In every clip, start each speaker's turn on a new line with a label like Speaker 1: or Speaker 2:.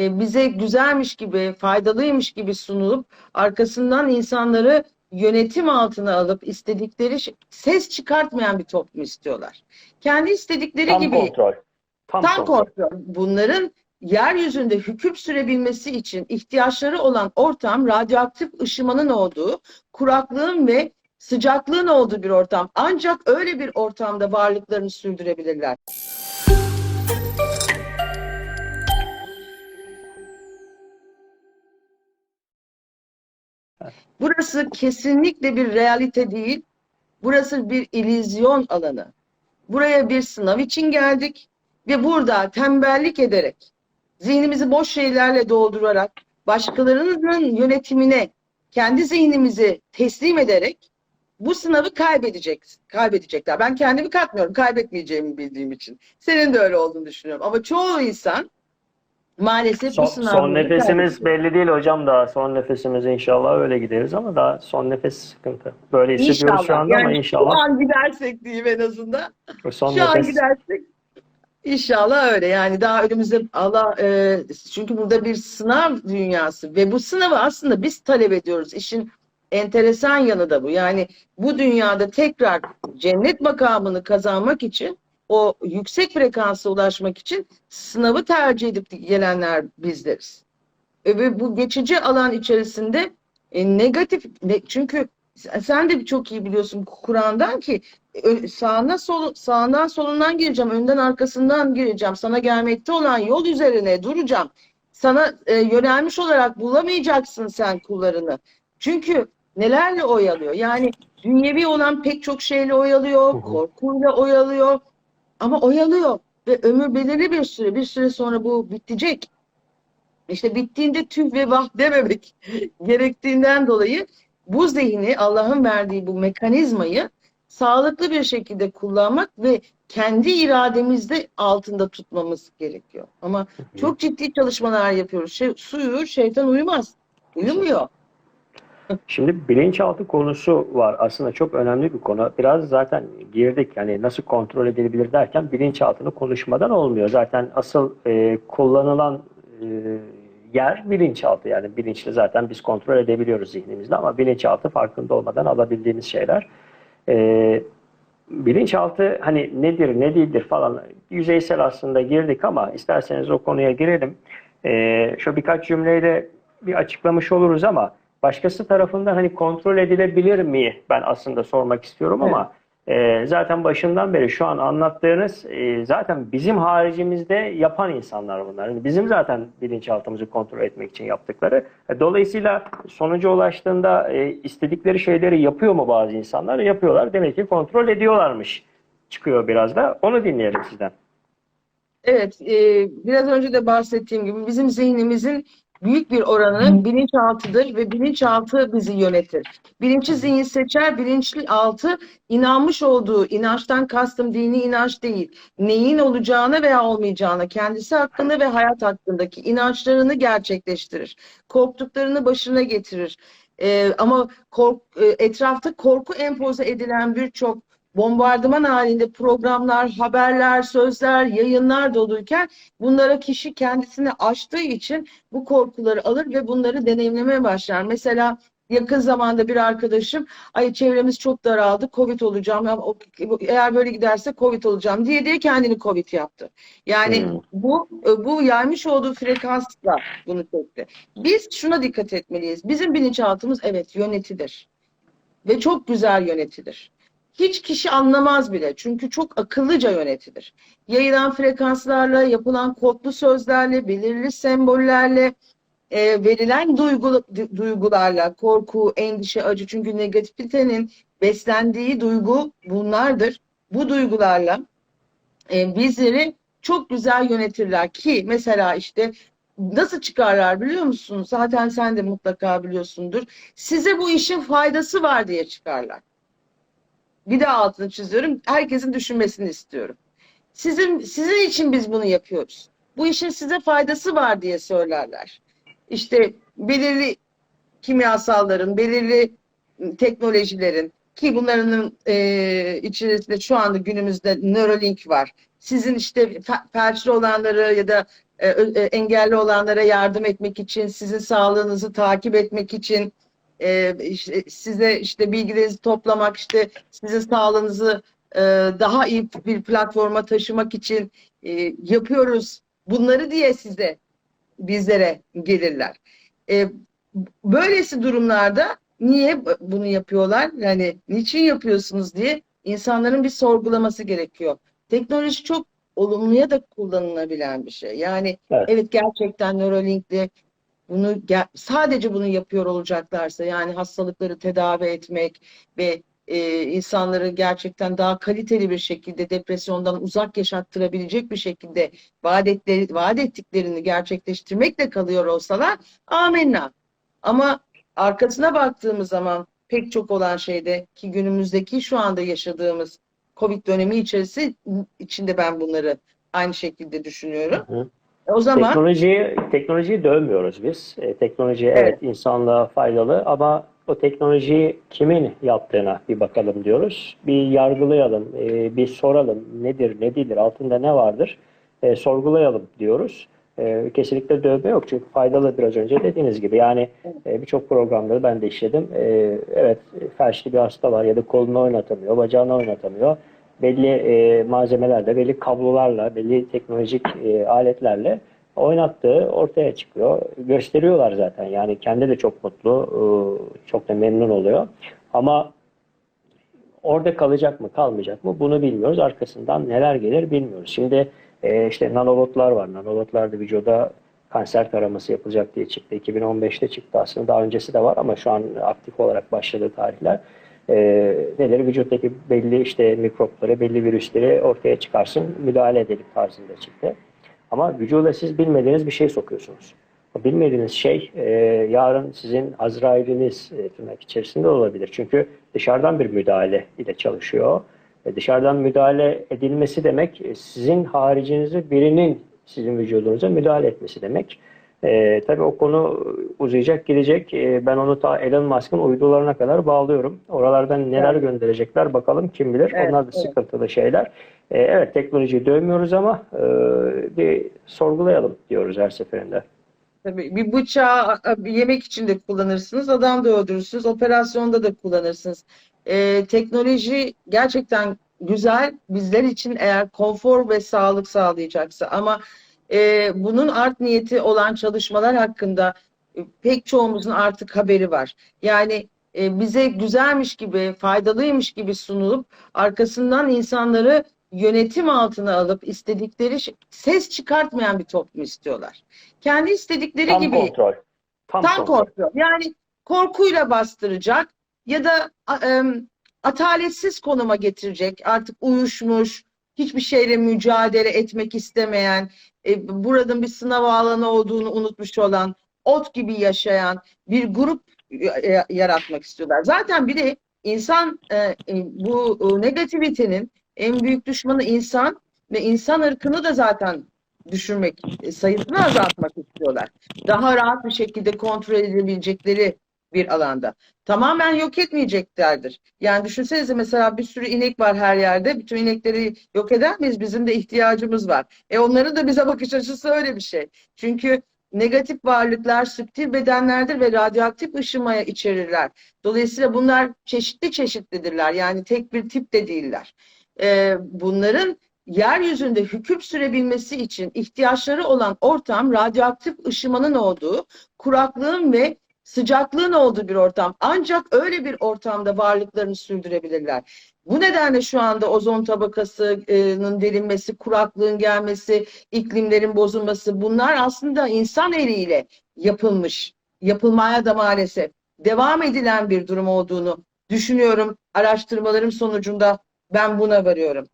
Speaker 1: e, bize güzelmiş gibi, faydalıymış gibi sunulup arkasından insanları yönetim altına alıp istedikleri ses çıkartmayan bir toplum istiyorlar. Kendi istedikleri
Speaker 2: Tam
Speaker 1: gibi
Speaker 2: kontrol. Tam,
Speaker 1: tam
Speaker 2: kontrol.
Speaker 1: kontrol. Bunların yeryüzünde hüküm sürebilmesi için ihtiyaçları olan ortam radyoaktif ışımanın olduğu, kuraklığın ve sıcaklığın olduğu bir ortam. Ancak öyle bir ortamda varlıklarını sürdürebilirler. Burası kesinlikle bir realite değil. Burası bir illüzyon alanı. Buraya bir sınav için geldik ve burada tembellik ederek, zihnimizi boş şeylerle doldurarak, başkalarının yönetimine kendi zihnimizi teslim ederek bu sınavı kaybedecek, kaybedecekler. Ben kendimi katmıyorum, kaybetmeyeceğimi bildiğim için. Senin de öyle olduğunu düşünüyorum. Ama çoğu insan maalesef
Speaker 2: Son,
Speaker 1: bu sınavı
Speaker 2: son nefesimiz belli değil hocam daha. Son nefesimiz inşallah öyle gideriz ama daha son nefes sıkıntı. Böyle hissediyoruz şu anda ama
Speaker 1: yani
Speaker 2: inşallah
Speaker 1: Şu an gidersek diyeyim en azından.
Speaker 2: son
Speaker 1: Şu an
Speaker 2: nefes
Speaker 1: gidersek inşallah öyle. Yani daha önümüzde Allah e, çünkü burada bir sınav dünyası ve bu sınavı aslında biz talep ediyoruz. İşin enteresan yanı da bu. Yani bu dünyada tekrar cennet makamını kazanmak için o yüksek frekansa ulaşmak için sınavı tercih edip gelenler bizleriz. E, Ve bu geçici alan içerisinde e, negatif ne, çünkü sen de çok iyi biliyorsun Kur'an'dan ki sağına sol sağından solundan gireceğim, önden arkasından gireceğim. Sana gelmekte olan yol üzerine duracağım. Sana e, yönelmiş olarak bulamayacaksın sen kullarını. Çünkü nelerle oyalıyor? Yani dünyevi olan pek çok şeyle oyalıyor, korkuyla oyalıyor. Ama oyalıyor ve ömür belirli bir süre, bir süre sonra bu bitecek. İşte bittiğinde tüh ve vah dememek gerektiğinden dolayı bu zihni Allah'ın verdiği bu mekanizmayı sağlıklı bir şekilde kullanmak ve kendi irademizde altında tutmamız gerekiyor. Ama çok ciddi çalışmalar yapıyoruz. Şey, su uyur, şeytan uyumaz. Uyumuyor.
Speaker 2: Şimdi bilinçaltı konusu var. Aslında çok önemli bir konu. Biraz zaten girdik. Yani nasıl kontrol edilebilir derken bilinçaltını konuşmadan olmuyor. Zaten asıl e, kullanılan e, yer bilinçaltı. Yani bilinçli zaten biz kontrol edebiliyoruz zihnimizde ama bilinçaltı farkında olmadan alabildiğimiz şeyler. E, bilinçaltı hani nedir ne değildir falan yüzeysel aslında girdik ama isterseniz o konuya girelim. E, şu birkaç cümleyle bir açıklamış oluruz ama başkası tarafından hani kontrol edilebilir mi? Ben aslında sormak istiyorum ama e, zaten başından beri şu an anlattığınız e, zaten bizim haricimizde yapan insanlar bunlar. Yani bizim zaten bilinçaltımızı kontrol etmek için yaptıkları. E, dolayısıyla sonuca ulaştığında e, istedikleri şeyleri yapıyor mu bazı insanlar? Yapıyorlar. Demek ki kontrol ediyorlarmış. Çıkıyor biraz da. Onu dinleyelim sizden.
Speaker 1: Evet, e, biraz önce de bahsettiğim gibi bizim zihnimizin büyük bir oranı bilinçaltıdır ve bilinçaltı bizi yönetir. Bilinçli zihin seçer, bilinçli altı inanmış olduğu, inançtan kastım dini inanç değil, neyin olacağına veya olmayacağına, kendisi hakkında ve hayat hakkındaki inançlarını gerçekleştirir. Korktuklarını başına getirir. E, ama kork, e, etrafta korku empoze edilen birçok bombardıman halinde programlar, haberler, sözler, yayınlar doluyken bunlara kişi kendisini aştığı için bu korkuları alır ve bunları deneyimlemeye başlar. Mesela yakın zamanda bir arkadaşım ay çevremiz çok daraldı, Covid olacağım, eğer böyle giderse Covid olacağım diye diye kendini Covid yaptı. Yani
Speaker 2: Hmm.
Speaker 1: bu bu yaymış olduğu frekansla bunu çekti. Biz şuna dikkat etmeliyiz. Bizim bilinçaltımız evet yönetilir. Ve çok güzel yönetilir. Hiç kişi anlamaz bile. Çünkü çok akıllıca yönetilir. Yayılan frekanslarla, yapılan kodlu sözlerle, belirli sembollerle, e, verilen duygu, duygularla, korku, endişe, acı. Çünkü negativitenin beslendiği duygu bunlardır. Bu duygularla e, bizleri çok güzel yönetirler ki mesela işte nasıl çıkarlar biliyor musun? Zaten sen de mutlaka biliyorsundur. Size bu işin faydası var diye çıkarlar. Bir daha altını çiziyorum. Herkesin düşünmesini istiyorum. Sizin sizin için biz bunu yapıyoruz. Bu işin size faydası var diye söylerler. İşte belirli kimyasalların, belirli teknolojilerin ki bunların e, içerisinde şu anda günümüzde Neuralink var. Sizin işte fe- felçli olanları ya da e, e, engelli olanlara yardım etmek için, sizin sağlığınızı takip etmek için, e, işte size işte bilgilerinizi toplamak, işte sizin sağlığınızı e, daha iyi bir platforma taşımak için e, yapıyoruz. Bunları diye size bizlere gelirler. E, böylesi durumlarda niye bunu yapıyorlar? Yani niçin yapıyorsunuz diye insanların bir sorgulaması gerekiyor. Teknoloji çok olumluya da kullanılabilen bir şey. Yani
Speaker 2: Evet.
Speaker 1: evet, gerçekten Neuralink'le bunu sadece bunu yapıyor olacaklarsa yani hastalıkları tedavi etmek ve e, insanları gerçekten daha kaliteli bir şekilde depresyondan uzak yaşattırabilecek bir şekilde vaat, etleri, vaat ettiklerini gerçekleştirmekle kalıyor olsalar amenna. Ama arkasına baktığımız zaman pek çok olan şeyde ki günümüzdeki şu anda yaşadığımız Covid dönemi içerisi içinde ben bunları aynı şekilde düşünüyorum.
Speaker 2: Hı
Speaker 1: O zaman
Speaker 2: Teknolojiyi, teknolojiyi dövmüyoruz biz. E, teknoloji evet.
Speaker 1: Evet.
Speaker 2: insanlığa faydalı ama o teknolojiyi kimin yaptığına bir bakalım diyoruz. Bir yargılayalım, e, bir soralım nedir, ne değildir, altında ne vardır, e, sorgulayalım diyoruz. E, kesinlikle dövme yok çünkü faydalı biraz önce dediğiniz gibi. Yani e, birçok programları ben de işledim. E, evet felçli bir hasta var ya da kolunu oynatamıyor, bacağını oynatamıyor belli e, malzemelerle, belli kablolarla, belli teknolojik e, aletlerle oynattığı ortaya çıkıyor. Gösteriyorlar zaten. Yani kendi de çok mutlu, e, çok da memnun oluyor. Ama orada kalacak mı, kalmayacak mı bunu bilmiyoruz. Arkasından neler gelir bilmiyoruz. Şimdi e, işte nanorotlar var. Nanorotlar da vücuda kanser taraması yapılacak diye çıktı. 2015'te çıktı aslında. Daha öncesi de var ama şu an aktif olarak başladığı tarihler e, nedir? Vücuttaki belli işte mikropları, belli virüsleri ortaya çıkarsın, müdahale edelim tarzında çıktı. Ama vücuda siz bilmediğiniz bir şey sokuyorsunuz. O bilmediğiniz şey e, yarın sizin Azrail'iniz e, içerisinde olabilir. Çünkü dışarıdan bir müdahale ile çalışıyor. E, dışarıdan müdahale edilmesi demek e, sizin haricinizde birinin sizin vücudunuza müdahale etmesi demek. E, tabii o konu uzayacak gidecek. E, ben onu ta Elon Musk'ın uydularına kadar bağlıyorum. Oralardan neler
Speaker 1: Evet.
Speaker 2: gönderecekler bakalım kim bilir.
Speaker 1: Evet,
Speaker 2: Onlar da
Speaker 1: evet.
Speaker 2: sıkıntılı şeyler. E, evet teknolojiyi dövmüyoruz ama e, bir sorgulayalım diyoruz her seferinde.
Speaker 1: Tabii bir bıçağı bir yemek için de kullanırsınız, adam da öldürürsünüz, operasyonda da kullanırsınız. Ee, teknoloji gerçekten güzel bizler için eğer konfor ve sağlık sağlayacaksa ama e, bunun art niyeti olan çalışmalar hakkında e, pek çoğumuzun artık haberi var. Yani e, bize güzelmiş gibi, faydalıymış gibi sunulup arkasından insanları yönetim altına alıp istedikleri ses çıkartmayan bir toplum istiyorlar. Kendi istedikleri
Speaker 2: Tam
Speaker 1: gibi
Speaker 2: kontrol. Tam,
Speaker 1: tam
Speaker 2: kontrol.
Speaker 1: kontrol. Yani korkuyla bastıracak ya da em, ataletsiz konuma getirecek. Artık uyuşmuş, hiçbir şeyle mücadele etmek istemeyen, e, buradan bir sınav alanı olduğunu unutmuş olan, ot gibi yaşayan bir grup e, yaratmak istiyorlar. Zaten bir de insan e, e, bu e, negativitenin en büyük düşmanı insan ve insan ırkını da zaten düşürmek, sayısını azaltmak istiyorlar. Daha rahat bir şekilde kontrol edebilecekleri bir alanda. Tamamen yok etmeyeceklerdir. Yani düşünsenize mesela bir sürü inek var her yerde. Bütün inekleri yok eder miyiz? Bizim de ihtiyacımız var. E onların da bize bakış açısı öyle bir şey. Çünkü negatif varlıklar subtil bedenlerdir ve radyoaktif ışımaya içerirler. Dolayısıyla bunlar çeşitli çeşitlidirler. Yani tek bir tip de değiller. Ee, bunların yeryüzünde hüküm sürebilmesi için ihtiyaçları olan ortam radyoaktif ışımanın olduğu, kuraklığın ve sıcaklığın olduğu bir ortam. Ancak öyle bir ortamda varlıklarını sürdürebilirler. Bu nedenle şu anda ozon tabakasının delinmesi, kuraklığın gelmesi, iklimlerin bozulması bunlar aslında insan eliyle yapılmış, yapılmaya da maalesef devam edilen bir durum olduğunu düşünüyorum. Araştırmalarım sonucunda ben buna varıyorum.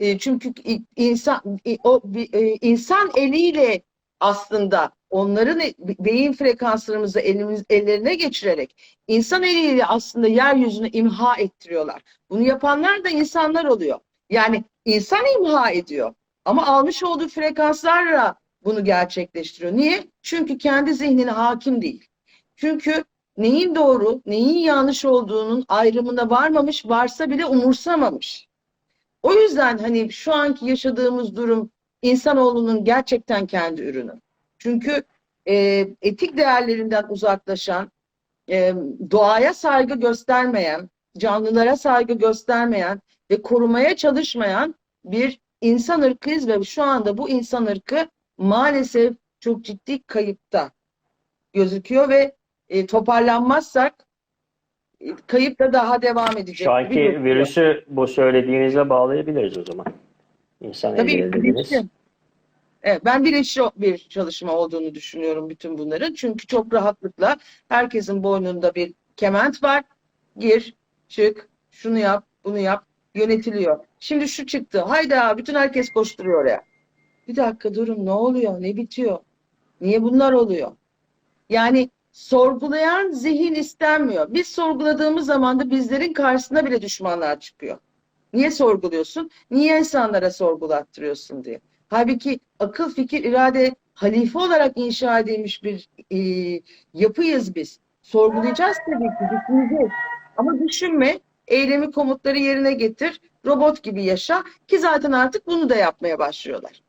Speaker 1: E, çünkü insan o e, insan eliyle aslında onların e- beyin frekanslarımızı elimiz ellerine geçirerek insan eliyle aslında yeryüzünü imha ettiriyorlar. Bunu yapanlar da insanlar oluyor. Yani insan imha ediyor ama almış olduğu frekanslarla bunu gerçekleştiriyor. Niye? Çünkü kendi zihnine hakim değil. Çünkü neyin doğru, neyin yanlış olduğunun ayrımına varmamış, varsa bile umursamamış. O yüzden hani şu anki yaşadığımız durum insanoğlunun gerçekten kendi ürünü. Çünkü e, etik değerlerinden uzaklaşan, e, doğaya saygı göstermeyen, canlılara saygı göstermeyen ve korumaya çalışmayan bir insan ırkıyız ve şu anda bu insan ırkı maalesef çok ciddi kayıpta gözüküyor ve e, toparlanmazsak e, kayıp da daha devam edecek.
Speaker 2: Şu anki virüsü bu söylediğinizle bağlayabiliriz o zaman. İnsan
Speaker 1: Tabii. Evet, ben bilinçli bir çalışma olduğunu düşünüyorum bütün bunların. Çünkü çok rahatlıkla herkesin boynunda bir kement var. Gir, çık, şunu yap, bunu yap, yönetiliyor. Şimdi şu çıktı. Hayda, bütün herkes koşturuyor oraya. Bir dakika durun, ne oluyor, ne bitiyor? Niye bunlar oluyor? Yani sorgulayan zihin istenmiyor. Biz sorguladığımız zaman da bizlerin karşısına bile düşmanlar çıkıyor. Niye sorguluyorsun? Niye insanlara sorgulattırıyorsun diye. Halbuki akıl, fikir, irade halife olarak inşa edilmiş bir e, yapıyız biz. Sorgulayacağız tabii ki, düşüneceğiz. Ama düşünme, eylemi komutları yerine getir, robot gibi yaşa ki zaten artık bunu da yapmaya başlıyorlar.